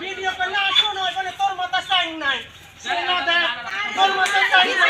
Video করলে আসো নয় বলে তোর মাথা সাইন নাই তোর মাথা সাইন নাই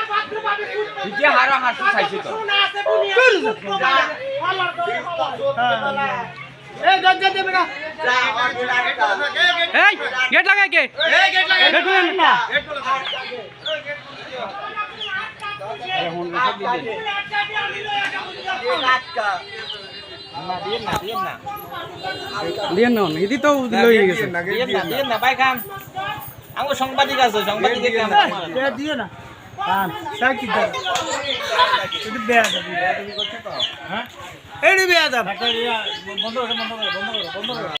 এই গেট লাগাই কে? গেট খুলেন। না দিয়ে না ইদি তো লই গেছে। আমার সাংবাদিক আছে এটা বেয়াদব বেয়া এইটা বেয়াদব। বন্ধ করো বন্ধ করো বন্ধ করো বন্ধ করো।